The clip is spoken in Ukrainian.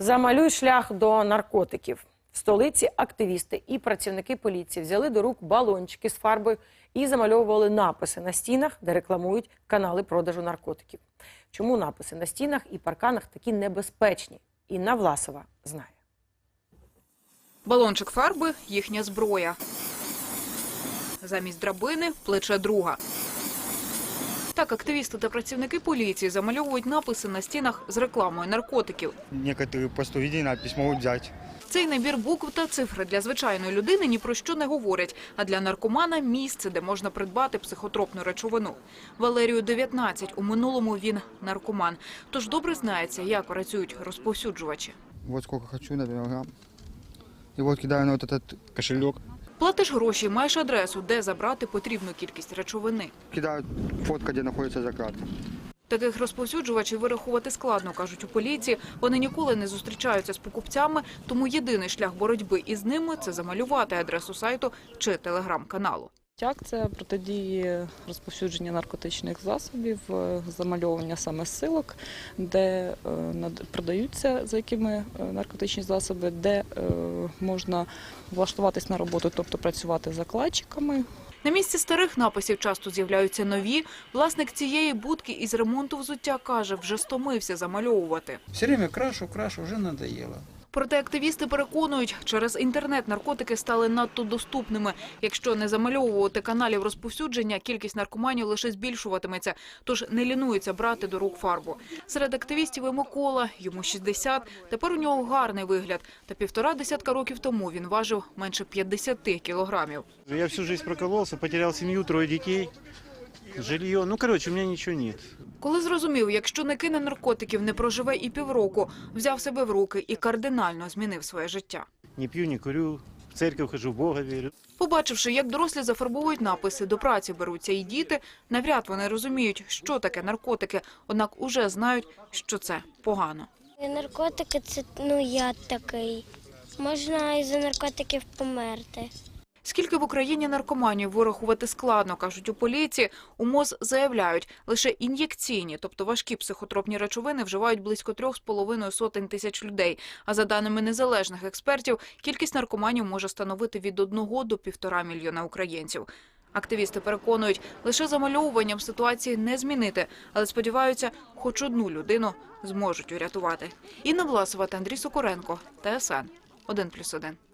Замалюй шлях до наркотиків. В столиці активісти і працівники поліції взяли до рук балончики з фарбою і замальовували написи на стінах, де рекламують канали продажу наркотиків. Чому написи на стінах і парканах такі небезпечні? Інна Власова знає. Балончик фарби – їхня зброя. Замість драбини – плече друга. Так активісти та працівники поліції замальовують написи на стінах з рекламою наркотиків. Некоторые просто надпись могут взять. Цей набір букв та цифри для звичайної людини ні про що не говорять, а для наркомана – місце, де можна придбати психотропну речовину. Валерію 19, у минулому він наркоман. Тож добре знається, як працюють розповсюджувачі. Вот сколько хочу, например, грамм. И вот кидаю на вот этот кошелек. Платиш гроші, маєш адресу, де забрати потрібну кількість речовини. Кидають фотка, де знаходиться закладка. Таких розповсюджувачів вирахувати складно, кажуть у поліції. Вони ніколи не зустрічаються з покупцями, тому єдиний шлях боротьби із ними – це замалювати адресу сайту чи телеграм-каналу. Акція протидії розповсюдження наркотичних засобів, е, замальовування саме силок, де е, над- продаються за якими е, наркотичні засоби, де можна влаштуватись на роботу, тобто працювати закладчиками, На місці старих написів часто з'являються нові. Власник цієї будки із ремонту взуття каже, вже стомився замальовувати. Все время крашу, крашу, уже надоело. Проте активісти переконують, через інтернет наркотики стали надто доступними. Якщо не замальовувати каналів розповсюдження, кількість наркоманів лише збільшуватиметься, тож не лінуються брати до рук фарбу. Серед активістів і Микола, йому 60, тепер у нього гарний вигляд. Та півтора десятка років тому він важив менше 50 кілограмів. Я всю жизнь прокололся, потерял семью, трое детей, жилье. Ну, короче, у меня ничего нет. Коли зрозумів, якщо не кине наркотиків, не проживе і півроку, взяв себе в руки і кардинально змінив своє життя. Не пью, не курю, в церковь хожу, в Бога верю. Побачивши, як дорослі зафарбовують написи, до праці беруться і діти, навряд вони розуміють, що таке наркотики, однак уже знають, що це погано. Наркотики це ну яд такий. Можна із-за наркотиків померти. Скільки в Україні наркоманів вирахувати складно, кажуть у поліції. У МОЗ заявляють, лише ін'єкційні, тобто важкі психотропні речовини, вживають близько трьох з половиною сотень тисяч людей. А за даними незалежних експертів, кількість наркоманів може становити від одного до півтора мільйона українців. Активісти переконують, лише замальовуванням ситуації не змінити, але сподіваються, хоч одну людину зможуть урятувати. Інна Власова та Андрій Сокоренко, ТСН 1+,1.